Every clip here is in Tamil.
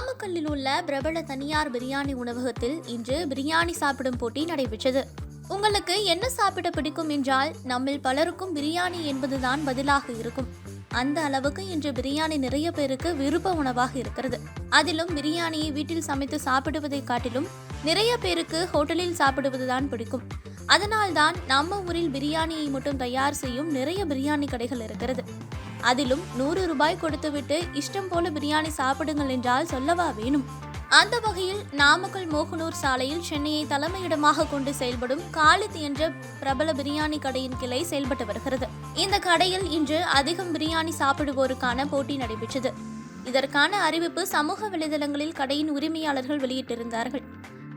நாமக்கல்லில் உள்ள பிரபல தனியார் பிரியாணி உணவகத்தில் இன்று பிரியாணி சாப்பிடும் போட்டி நடைபெற்றது. உங்களுக்கு என்ன சாப்பிட பிடிக்கும் என்றால் நம்மில் பலருக்கும் பிரியாணி என்பதுதான் பதிலாக இருக்கும். அந்த அளவுக்கு இன்று பிரியாணி நிறைய பேருக்கு விருப்ப உணவாக இருக்கிறது. அதிலும் பிரியாணியை வீட்டில் சமைத்து சாப்பிடுவதை காட்டிலும் நிறைய பேருக்கு ஹோட்டலில் சாப்பிடுவதுதான் பிடிக்கும். அதனால்தான் நம்ம ஊரில் பிரியாணியை மட்டும் தயார் செய்யும் நிறைய பிரியாணி கடைகள் இருக்கிறது. அதிலும் நூறு ரூபாய் கொடுத்துவிட்டு இஷ்டம் போல பிரியாணி சாப்பிடுங்கள் என்றால் சொல்லவா வேணும்? அந்த வகையில் நாமக்கல் மோகனூர் சாலையில் சென்னையை தலைமையிடமாக கொண்டு செயல்படும் காலித் என்ற பிரபல பிரியாணி கடையின் கிளை செயல்பட்டு வருகிறது. இந்த கடையில் இன்று அதிகம் பிரியாணி சாப்பிடுவோருக்கான போட்டி நடைபெற்றது. இதற்கான அறிவிப்பு சமூக வலைதளங்களில் கடையின் உரிமையாளர்கள் வெளியிட்டிருந்தார்கள்.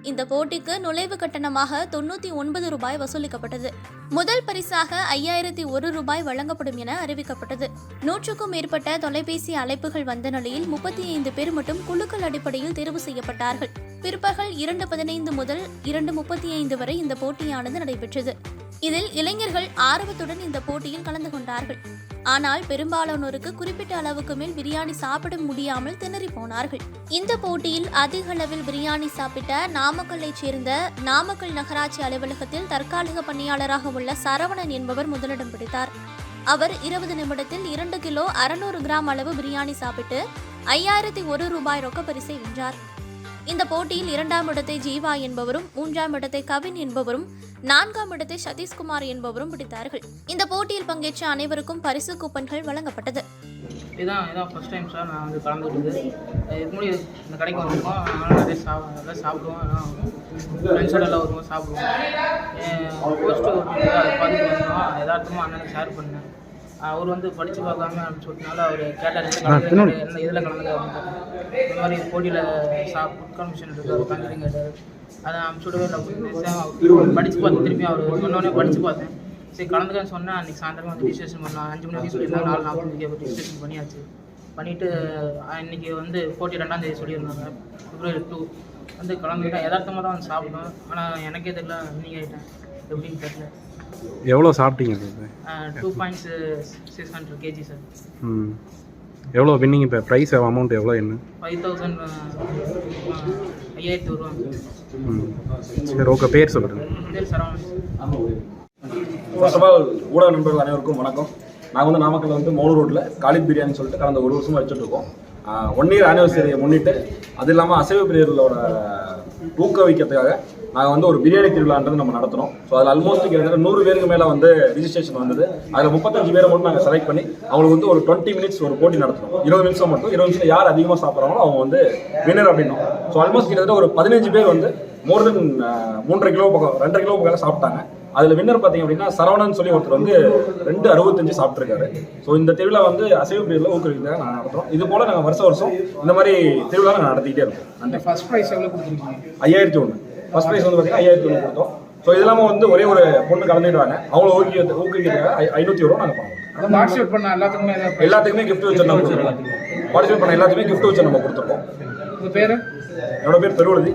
இந்த போட்டிக்கு நுழைவு கட்டணமாக தொண்ணூற்றி ஒன்பது ரூபாய் வசூலிக்கப்பட்டது. முதல் பரிசாக ஐயாயிரத்தி ஒரு ரூபாய் வழங்கப்படும் என அறிவிக்கப்பட்டது. நூற்றுக்கும் மேற்பட்ட தொலைபேசி அழைப்புகள் வந்த நிலையில் முப்பத்தி ஐந்து பேர் மட்டும் குழுக்கள் அடிப்படையில் தேர்வு செய்யப்பட்டார்கள். பிற்பகல் இரண்டு பதினைந்து முதல் இரண்டு முப்பத்தி ஐந்து வரை இந்த போட்டியானது நடைபெற்றது. இதில் இளைஞர்கள் ஆர்வத்துடன் இந்த போட்டியில் கலந்து கொண்டார்கள். ஆனால் பெரும்பாலானோருக்கு குறிப்பிட்ட அளவுக்கு மேல் பிரியாணி சாப்பிட முடியாமல் திணறி போனார்கள். இந்த போட்டியில் அதிக அளவில் பிரியாணி சாப்பிட்ட நாமக்கல்லைச் சேர்ந்த நாமக்கல் நகராட்சி அலுவலகத்தில் தற்காலிக பணியாளராக உள்ள சரவணன் என்பவர் முதலிடம் பிடித்தார். அவர் இருபது நிமிடத்தில் இரண்டு கிலோ அறுநூறு கிராம் அளவு பிரியாணி சாப்பிட்டு ஐயாயிரத்தி ஒரு ரூபாய் ரொக்க பரிசை வென்றார். இந்த போட்டியில் இரண்டாம் இடத்தை ஜீவா என்பவரும் மூன்றாம் இடத்தை கவின் என்பவரும் நான்காம் இடத்தை சதீஷ்குமார் என்பவரும் பிடித்தார்கள். இந்த போட்டியில் பங்கேற்ற அனைவருக்கும் பரிசு கூப்பன்கள் வழங்கப்பட்டது. இதுதான் இதான் ஃபஸ்ட் டைம் சார் நான் வந்து கலந்துக்கிட்டது இதுக்கு முன்னாடி இந்த கடைக்கு வந்திருக்கோம். அதனால் நிறைய சா நல்லா சாப்பிடுவோம். ஆனால் ஃப்ரெண்ட்ஸோட எல்லாம் வருவோம் சாப்பிடுவோம். ஃபஸ்ட்டு அதை பார்த்துட்டு வந்தோம் அண்ணனுக்கு ஷேர் பண்ணேன் அவர் வந்து படித்து பார்க்காம அப்படின்னு சொல்லிட்டனால அவர் கேட்டார் என்ன இதில் கலந்து இந்த மாதிரி போட்டியில் சா ஃபுட் அவர் கலந்துன்னு கேட்டார் அதை அனுப்பிச்சு விடவே இல்லை. படித்து பார்த்து திருப்பி அவர் சொன்னோடனே படித்து பார்த்தேன். சரி கலந்துக்கன்னு சொன்னேன் அன்றைக்கி சாயந்தரமா வந்து ரிஜிஸ்ட்ரேஷன் பண்ணலாம். அஞ்சு மணிக்கு சொல்லியிருந்தாங்க நாலு நாற்பது மணிக்கு ரிஜிஸ்ட்ரேஷன் பண்ணியாச்சு. பண்ணிவிட்டு இன்னைக்கு வந்து போட்டி ரெண்டாம் தேதி சொல்லியிருந்தாங்க. பிப்ரவரி டூ வந்து கலந்துக்கிட்டேன் யதார்த்தமாக தான் வந்து சாப்பிட்டோம் ஆனால் எனக்கே தெரியல இன்னைக்கு ஆகிட்டேன் எப்படின்னு தெரியல. எவ்வளோ சாப்பிட்டீங்க இது? Two points six hundred KG sir. ம். எவ்வளோ வின்னிங் இப்போ? ப்ரைஸ் அமௌண்ட் எவ்வளோ? என்ன? ஃபைவ் தௌசண்ட் ஐயாயிரத்தி வருவாங்க ம். சரி ஓகே பேர் சொல்லுங்கள் பேர் சரவணன். ஃபர்ஸ்ட் ஆஃப் ஆல் ஊடக நண்பர்கள் அனைவருக்கும் வணக்கம். நாங்கள் வந்து நாமக்கல்ல வந்து மோனு ரோட்டில் காலித் பிரியாணி சொல்லிட்டு கடந்த ஒரு வருஷமாக வச்சுட்டு இருக்கோம். ஒன் இயர் ஆனிவர்சரியை முன்னிட்டு அது இல்லாமல் அசைவ பிரியர்களோட ஊக்குவிக்கிறதுக்காக நாங்கள் வந்து ஒரு பிரியாணி திருவிழான்றது நம்ம நடத்துகிறோம் ஸோ அதில் ஆல்மோஸ்ட் கிட்டத்தட்ட நூறு பேருக்கு மேலே வந்து ரிஜிஸ்ட்ரேஷன் வந்தது. அதில் முப்பத்தஞ்சு பேரை மட்டும் நாங்கள் செலக்ட் பண்ணி அவங்களுக்கு வந்து ஒரு டுவெண்ட்டி மினிட்ஸ் ஒரு போட்டி நடத்துகிறோம் இருபது நிமிஷம் மட்டும். இருபது நிமிஷம் யார் அதிகமாக சாப்பிட்றாங்களோ அவங்க வந்து வின்னர் அப்படின்னோம். ஸோ ஆல்மோஸ்ட் கிட்டத்தட்ட ஒரு பதினஞ்சு பேர் வந்து மோர் தென் மூன்றரை கிலோ பக்கம் ரெண்டரை கிலோ பக்கம் சாப்பிட்டாங்க. அதில் வின்னர் பார்த்தீங்க அப்படின்னா சரவணன் சொல்லி ஒருத்தர் வந்து ரெண்டு அறுபத்தஞ்சு சாப்பிட்ருக்காரு ஸோ இந்த திருவிழா வந்து அசைவ பிரிவில் ஊக்குவிக்கிறதாக நாங்கள் நடத்துகிறோம் இது போல் நாங்கள் வருஷம் வருஷம் இந்த மாதிரி திருவிழா நாங்கள் நடத்திக்கிட்டே இருக்கோம். நன்றி. ஃபஸ்ட் ப்ரைஸ் எவ்வளோ கொடுத்துருக்கீங்க? ஐயாயிரத்தி ஒன்று ஃபர்ஸ்ட் ப்ரைஸ் வந்து பார்த்தீங்கன்னா ஐயாயிரத்தி ஒன்று கொடுத்தோம். ஸோ இது இல்லாமல் வந்து ஒரே ஒரு பொண்ணு கலந்துடுவாங்க அவங்கள ஊக்குவிக்க ஊக்குவிக்கிறதுக்காக ஐநூற்றி ரூபா நாங்கள் பண்ணுவோம் பார்ட்டிசிபேட் பண்ண எல்லாத்துக்குமே எல்லாத்துக்குமே கிஃப்ட் வச்சு நம்ம பார்ட்டிசிபேட் பண்ண எல்லாத்துக்குமே கிஃப்ட் வச்சு நம்ம கொடுத்துருக்கோம். பேர்? என்னோட பேர் பெருவழுதி.